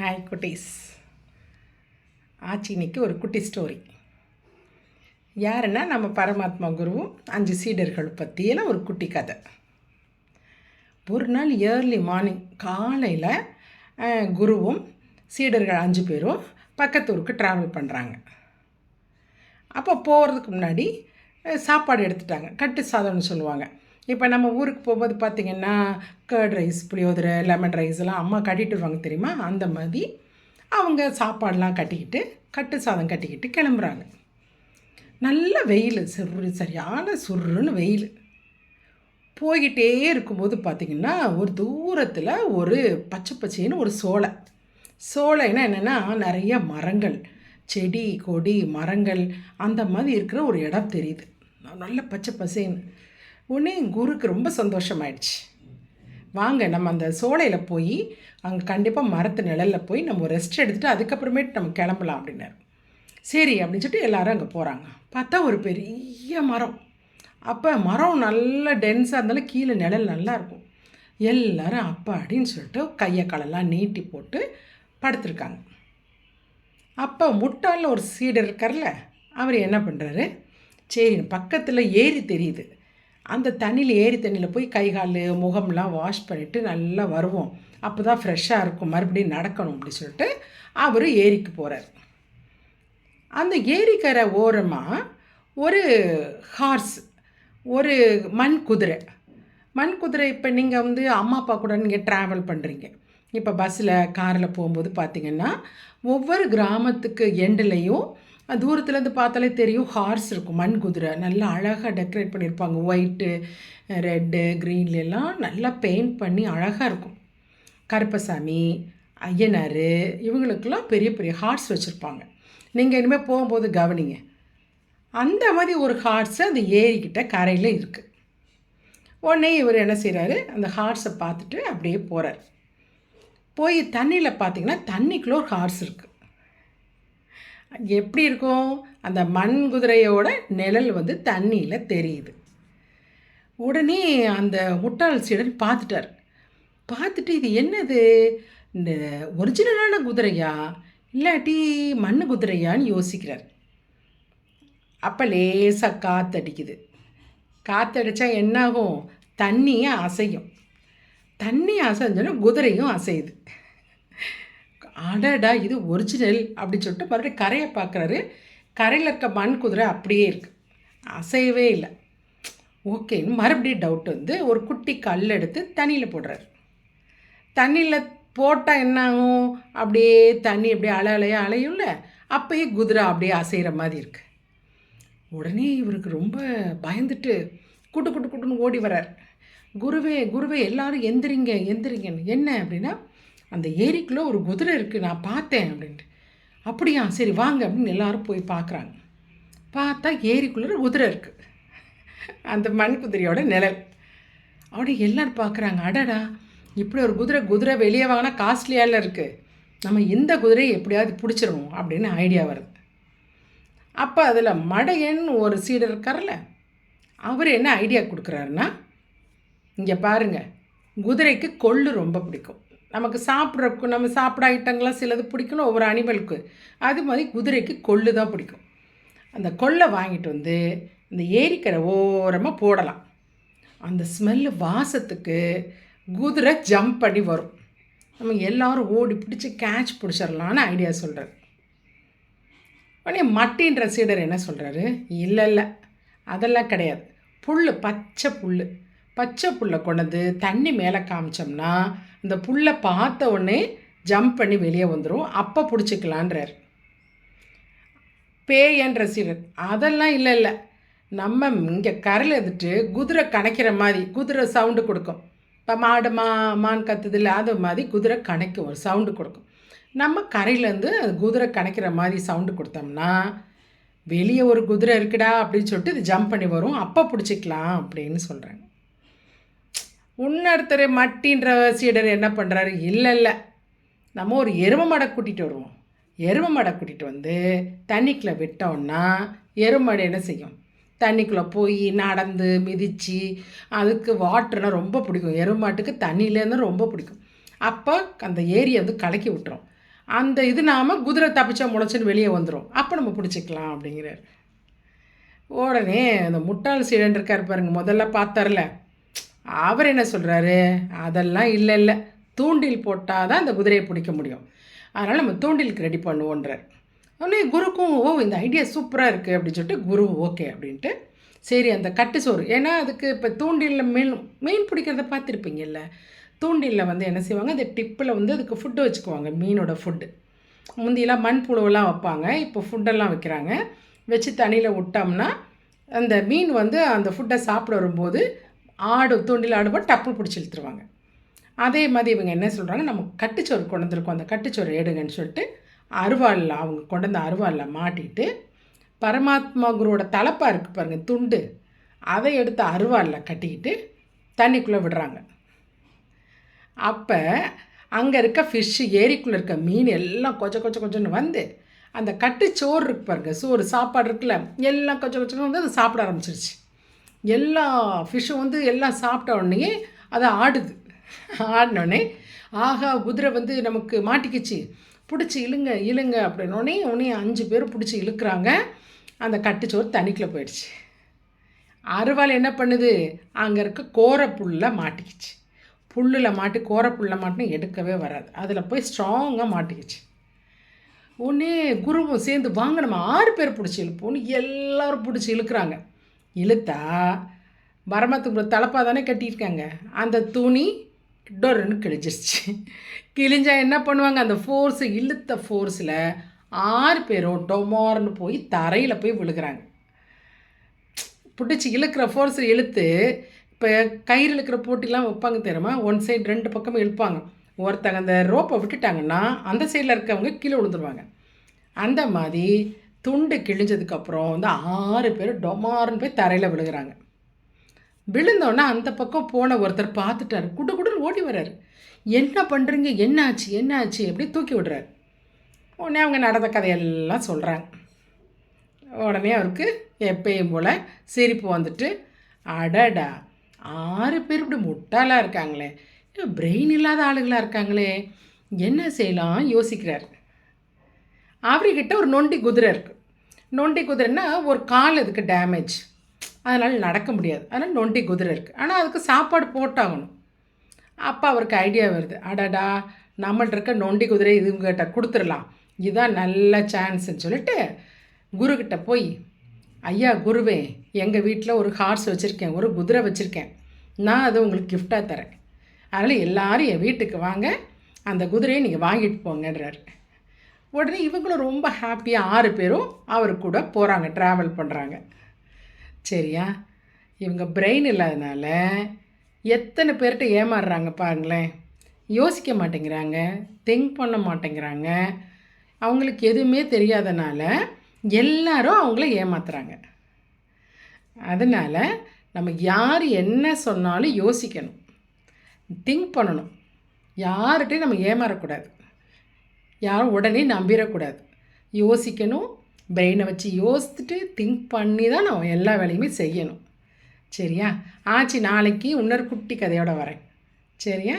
Hi குட்டீஸ். ஆச்சி இன்னைக்கு ஒரு குட்டி ஸ்டோரி யாருன்னா நம்ம பரமாத்மா குருவும் அஞ்சு சீடர்கள் பற்றியெல்லாம் ஒரு குட்டி கதை. ஒரு நாள் ஏர்லி மார்னிங் காலையில் குருவும் சீடர்கள் அஞ்சு பேரும் பக்கத்து ஊருக்கு ட்ராவல் பண்ணுறாங்க அப்போ போகிறதுக்கு முன்னாடி சாப்பாடு எடுத்துட்டாங்க. கட்டு சாதம்னு சொல்லுவாங்க. இப்போ நம்ம ஊருக்கு போகும்போது பார்த்திங்கன்னா கர்ட் ரைஸ் புளியோதரை லெமன் ரைஸ் எல்லாம் அம்மா கட்டிட்டு வருவாங்க தெரியுமா? அந்த மாதிரி அவங்க சாப்பாடெலாம் கட்டிக்கிட்டு கட்டு சாதம் கட்டிக்கிட்டு கிளம்புறாங்க. நல்ல வெயில் சுரு சரியான சுருன்னு வெயில். போய்கிட்டே இருக்கும்போது பார்த்திங்கன்னா ஒரு தூரத்தில் ஒரு பச்சை பச்சைன்னு ஒரு சோலை. சோலைன்னா என்னென்னா நிறைய மரங்கள் செடி கொடி மரங்கள் அந்த மாதிரி இருக்கிற ஒரு இடம் தெரியுது. நல்ல பச்சை பசேன்னு. உடனே குருக்கு ரொம்ப சந்தோஷமாயிடுச்சு. வாங்க நம்ம அந்த சோலையில் போய் அங்கே கண்டிப்பாக மரத்து நிழலில் போய் நம்ம ரெஸ்ட் எடுத்துகிட்டு அதுக்கப்புறமேட்டு நம்ம கிளம்பலாம் அப்படின்னாரு. சரி அப்படின்னு சொல்லிட்டு எல்லோரும் அங்கே போகிறாங்க பார்த்தா ஒரு பெரிய மரம். அப்போ மரம் நல்ல டென்ஸாக இருந்தாலும் கீழே நிழல் நல்லா இருக்கும். எல்லாரும் அப்பா அப்படின்னு சொல்லிட்டு கையை காலெல்லாம் நீட்டி போட்டு படுத்திருக்காங்க. அப்போ முட்டாளில் ஒரு சீடர் இருக்கார்ல அவர் என்ன பண்ணுறாரு சரி பக்கத்தில் ஏரி தெரியுது. அந்த தண்ணியில் ஏரி தண்ணியில் போய் கை கால் முகம்லாம் வாஷ் பண்ணிவிட்டு நல்லா வருவோம். அப்போ தான் ஃப்ரெஷ்ஷாக இருக்கும். மறுபடியும் நடக்கணும் அப்படி சொல்லிட்டு அவர் ஏரிக்கு போகிறார் அந்த ஏரிக்கரை ஓரமாக ஒரு ஹார்ஸ் ஒரு மண் குதிரை. மண் குதிரை இப்போ நீங்கள் வந்து அம்மா அப்பா கூட நீங்கள் ட்ராவல் பண்ணுறீங்க இப்போ பஸ்ஸில் காரில் போகும்போது பார்த்தீங்கன்னா ஒவ்வொரு கிராமத்துக்கு எண்டுலேயும் தூரத்துலேருந்து பார்த்தாலே தெரியும் ஹார்ஸ் இருக்கும் மண் குதிரை. நல்லா அழகாக டெக்கரேட் பண்ணியிருப்பாங்க. ஒயிட்டு ரெட்டு க்ரீன்லாம் நல்லா பெயிண்ட் பண்ணி அழகாக இருக்கும். கருப்பசாமி ஐயனார் இவங்களுக்கெல்லாம் பெரிய பெரிய ஹார்ஸ் வச்சுருப்பாங்க. நீங்கள் இனிமேல் போகும்போது கவனிங்க. அந்த மாதிரி ஒரு ஹார்ஸு அந்த ஏரிக்கிட்ட கரையில் இருக்குது உடனே இவர் என்ன செய்கிறாரு அந்த ஹார்ஸை பார்த்துட்டு அப்படியே போகிறார் போய் தண்ணியில் பார்த்தீங்கன்னா தண்ணிக்குள்ளே ஒரு ஹார்ஸ் இருக்குது எப்படி இருக்கும்? அந்த மண் குதிரையோட நிழல் வந்து தண்ணியில் தெரியுது. உடனே அந்த முட்டாள் சீடன் பார்த்துட்டார். பார்த்துட்டு இது என்னது? இந்த ஒரிஜினலான குதிரையா? இல்லாட்டி மண் குதிரையான்னு யோசிக்கிறார். அப்போ லேசாக காற்றடிக்குது காற்றடிச்சா என்னாகும்? தண்ணியே அசையும். தண்ணி அசைஞ்சோன்னா குதிரையும் அசையுது. அடடா இது ஒரிஜினல் அப்படின்னு சொல்லிட்டு மறுபடியும் கரையை பார்க்குறாரு. கரையில் இருக்க மண் குதிரை அப்படியே இருக்குது அசையவே இல்லை. ஓகேன்னு மறுபடியும் டவுட் வந்து ஒரு குட்டி கல் எடுத்து தண்ணியில் போடுறாரு. தண்ணியில் போட்டால் என்ன ஆகும் அப்படியே தண்ணி அப்படியே அலை அலையாக அலையும்ல. அப்பயே குதிரை அப்படியே அசைகிற மாதிரி இருக்குது உடனே இவருக்கு ரொம்ப பயந்துட்டு குட்டு குட்டு குட்டுன்னு ஓடி வரார் குருவே குருவே எல்லாரும் எந்திரிங்க எந்திரிங்கன்னு. என்ன அப்படின்னா அந்த ஏரிக்குள்ளே ஒரு குதிரை இருக்குது நான் பார்த்தேன் அப்படின்ட்டு. அப்படியா சரி வாங்க அப்படின்னு எல்லோரும் போய் பார்க்குறாங்க. பார்த்தா ஏரிக்குள்ளே ஒரு குதிரை இருக்குது அந்த மண் குதிரையோட நிழல். அப்படியே எல்லோரும் பார்க்குறாங்க. அடடா இப்படி ஒரு குதிரை குதிரை வெளியே வாங்கினா காஸ்ட்லியால இருக்குது நம்ம இந்த குதிரையை எப்படியாவது பிடிச்சிருவோம் அப்படின்னு ஐடியா வருது. அப்போ அதில் மடையன் ஒரு சீடர் இருக்கார்ல அவர் என்ன ஐடியா கொடுக்குறாருன்னா இங்கே பாருங்கள் குதிரைக்கு கொள்ளு ரொம்ப பிடிக்கும். நமக்கு சாப்பிட்றக்கு நம்ம சாப்பிட ஐட்டங்கள்லாம் சிலது பிடிக்கணும் ஒவ்வொரு அனிமலுக்கு. அது மாதிரி குதிரைக்கு கொள்ளு தான் பிடிக்கும். அந்த கொள்ளை வாங்கிட்டு வந்து இந்த ஏரிக்கரை ஓரமாக போடலாம். அந்த ஸ்மெல்லு வாசத்துக்கு குதிரை ஜம்ப் பண்ணி வரும். நம்ம எல்லாரும் ஓடி பிடிச்சி கேட்ச் பிடிச்சிடலான்னு ஐடியா சொல்கிறார் உடனே மட்டின்ற சீடர் என்ன சொல்கிறாரு இல்லை இல்லை. அதெல்லாம் கிடையாது. புல் பச்சை புல் பச்சை புல்லை கொண்டு தண்ணி மேலே காமிச்சோம்னா இந்த புல்லை பார்த்த உடனே ஜம்ப் பண்ணி வெளியே வந்துடும் அப்போ பிடிச்சிக்கலான்றார். பேயன்ற ரசிகர் அதெல்லாம் இல்லை இல்லை. நம்ம இங்கே கரையில் எடுத்துட்டு குதிரை கணைக்கிற மாதிரி குதிரை சவுண்டு கொடுக்கும். இப்போ மாடு மா மான் கத்துதில்ல அது மாதிரி குதிரை கணக்கும் ஒரு சவுண்டு கொடுக்கும். நம்ம கரையிலேருந்து குதிரை கணைக்கிற மாதிரி சவுண்டு கொடுத்தோம்னா வெளியே ஒரு குதிரை இருக்குடா அப்படின்னு சொல்லிட்டு இது ஜம்ப் பண்ணி வரும். அப்போ பிடிச்சிக்கலாம் அப்படின்னு சொல்கிறாங்க இன்னொருத்தர் மட்டின்ற சீடர் என்ன பண்ணுறாரு இல்லை இல்லை. நம்ம ஒரு எரும மாடை கூட்டிகிட்டு வருவோம். எரும மாடை கூட்டிகிட்டு வந்து தண்ணிக்குள்ளே விட்டோம்னா எரும என்ன செய்யும்? தண்ணிக்குள்ளே போய் நடந்து மிதித்து அதுக்கு வாட்டர்னால் ரொம்ப பிடிக்கும். எருமாட்டுக்கு தண்ணியிலேருந்து ரொம்ப பிடிக்கும். அப்போ அந்த ஏரியை வந்து கலக்கி விட்டுரும். அந்த இது நாம் குதிரை தப்பிச்சா முளைச்சின்னு வெளியே வந்துடும் அப்போ நம்ம பிடிச்சிக்கலாம் அப்படிங்கிறார். உடனே அந்த முட்டாள் சீடன் இருக்கார் பாருங்க முதல்ல பார்த்தார்ல. அவர் என்ன சொல்கிறாரு அதெல்லாம் இல்லை இல்லை. தூண்டில் போட்டால் தான் அந்த குதிரையை பிடிக்க முடியும். அதனால் நம்ம தூண்டிலுக்கு ரெடி பண்ணுவோன்றார். உடனே குருக்கும் ஓ இந்த ஐடியா சூப்பராக இருக்குது அப்படின்னு சொல்லிட்டு குரு ஓகே அப்படின்ட்டு சரி அந்த கட்டு சோறு. ஏன்னா அதுக்கு இப்போ தூண்டிலில் மீன் மீன் பிடிக்கிறத பார்த்துருப்பீங்கல்ல? தூண்டிலில் வந்து என்ன செய்வாங்க? அந்த டிப்பில் வந்து அதுக்கு ஃபுட்டு வச்சுக்குவாங்க மீனோட ஃபுட்டு முந்தியெல்லாம் மண் புழுவெல்லாம் வைப்பாங்க. இப்போ ஃபுட்டெல்லாம் வைக்கிறாங்க. வச்சு தண்ணியில் விட்டோம்னா அந்த மீன் வந்து அந்த ஃபுட்டை சாப்பிட வரும்போது ஆடு தூண்டில் ஆடும்போது டப்பு பிடிச்சி இழுத்துருவாங்க. அதே மாதிரி இவங்க என்ன சொல்கிறாங்க நம்ம கட்டுச்சோறு கொண்டு அந்த கட்டுச்சோறு எடுங்கன்னு சொல்லிட்டு அருவாளில் அவங்க கொண்டு வந்த அருவாளில் மாட்டிட்டு பரமாத்மா குருவோட தலைப்பாக இருக்குது பாருங்கள் துண்டு. அதை எடுத்து அருவாளில் கட்டிக்கிட்டு தண்ணிக்குள்ளே விடுறாங்க. அப்போ அங்கே இருக்க ஃபிஷ்ஷு ஏரிக்குள்ளே இருக்க மீன் எல்லாம் கொச்ச கொச்ச கொச்சன்னு வந்து அந்த கட்டுச்சோறு இருக்கு பாருங்க சோறு சாப்பாடு இருக்குல்ல எல்லாம் கொச்ச கொச்சன்னு வந்து அதை சாப்பிட ஆரம்பிச்சிருச்சு. எல்லா ஃபிஷ்ஷும் வந்து எல்லாம் சாப்பிட்ட உடனே அதை ஆடுது. ஆடினோடனே ஆஹா குதிரை வந்து நமக்கு மாட்டிக்கிச்சு. பிடிச்சி இழுங்க இழுங்க அப்படின்னோடனே உடனே அஞ்சு பேர் பிடிச்சி இழுக்கிறாங்க. அந்த கட்டுச்சோறு தண்ணிக்குள்ளே போயிடுச்சு. அருவாள் என்ன பண்ணுது? அங்கே இருக்க கோர புல்லில் மாட்டிக்கிச்சு. புல்லில் மாட்டி கோர புல்லில் மாட்டினா எடுக்கவே வராது. அதில் போய் ஸ்ட்ராங்காக மாட்டிக்கிச்சு. உடனே குருவும் சேர்ந்து வாங்க நம்ம ஆறு பேர் பிடிச்சி இழுப்போம்னு எல்லோரும் பிடிச்சி இழுக்கிறாங்க. இழுத்தா மரமத்துக்கு தலைப்பாக தானே கட்டியிருக்காங்க. அந்த துணி டொருன்னு கிழிஞ்சிருச்சு. கிழிஞ்சா என்ன பண்ணுவாங்க? அந்த ஃபோர்ஸு இழுத்த ஃபோர்ஸில் ஆறு பேரும் டொமார்னு போய் தரையில் போய் விழுகிறாங்க. பிடிச்சி இழுக்கிற ஃபோர்ஸை இழுத்து இப்போ கயிறு இழுக்கிற போட்டிலாம் வைப்பாங்க தெரியுமா? ஒன் சைடு ரெண்டு பக்கமும் இழுப்பாங்க. ஒருத்தங்க அந்த ரோப்பை விட்டுட்டாங்கன்னா அந்த சைடில் இருக்கவங்க கீழே விழுந்துருவாங்க. அந்த மாதிரி துண்டு கிழிஞ்சதுக்கப்புறம் வந்து ஆறு பேர் டொமார்னு போய் தரையில் விழுகிறாங்க. விழுந்தோன்னே அந்த பக்கம் போன ஒருத்தர் பார்த்துட்டாரு. குடு குடுன்னு ஓடி வர்றாரு. என்ன பண்ணுறீங்க என்ன ஆச்சு என்ன ஆச்சு அப்படி தூக்கி விடுறாரு. உடனே அவங்க நடந்த கதையெல்லாம் சொல்கிறாங்க உடனே அவருக்கு எப்பயும் போல் சிரிப்பு வந்துட்டு அடடா! ஆறு பேர் இப்படி முட்டாளாக இருக்காங்களே. பிரெயின் இல்லாத ஆளுங்களாக இருக்காங்களே. என்ன செய்யலாம்? யோசிக்கிறார். அவர்கிட்ட ஒரு நொண்டி குதிரை இருக்குது நொண்டி குதிரைன்னா ஒரு கால் இதுக்கு டேமேஜ் அதனால் நடக்க முடியாது. அதனால் நொண்டி குதிரை இருக்குது ஆனால் அதுக்கு சாப்பாடு போட்டாகணும். அப்போ அவருக்கு ஐடியா வருது. அடடா நம்மள்ட்ட இருக்க நொண்டி குதிரை இதுங்கிட்ட கொடுத்துடலாம். இதுதான் நல்ல சான்ஸ்ன்னு சொல்லிட்டு குருக்கிட்ட போய் ஐயா குருவே எங்கள் வீட்டில் ஒரு ஹார்ஸ் வச்சுருக்கேன். ஒரு குதிரை வச்சுருக்கேன். நான் அதை உங்களுக்கு கிஃப்டாக தரேன். அதனால் எல்லாரும் என் வீட்டுக்கு வாங்க. அந்த குதிரையை நீங்கள் வாங்கிட்டு போங்கன்றார். உடனே இவங்களும் ரொம்ப ஹாப்பியாக ஆறு பேரும் அவர் கூட போகிறாங்க ட்ராவல் பண்ணுறாங்க சரியா? இவங்க பிரெயின் இல்லாதனால எத்தனை பேர்கிட்ட ஏமாறுறாங்க பாருங்களேன். யோசிக்க மாட்டேங்கிறாங்க திங்க் பண்ண மாட்டேங்கிறாங்க. அவங்களுக்கு எதுவுமே தெரியாதனால எல்லாரும் அவங்கள ஏமாத்துறாங்க. அதனால் நம்ம யார் என்ன சொன்னாலும் யோசிக்கணும். திங்க் பண்ணணும். யார்கிட்டையும் நம்ம ஏமாறக்கூடாது. யாரும் உடனே நம்பிடக்கூடாது யோசிக்கணும். பிரெயினை வச்சு யோசித்துட்டு திங்க் பண்ணி தான் நான் எல்லா வேலையுமே செய்யணும். சரியா? ஆச்சு நாளைக்கு இன்னொரு குட்டி கதையோடு வரேன். சரியா?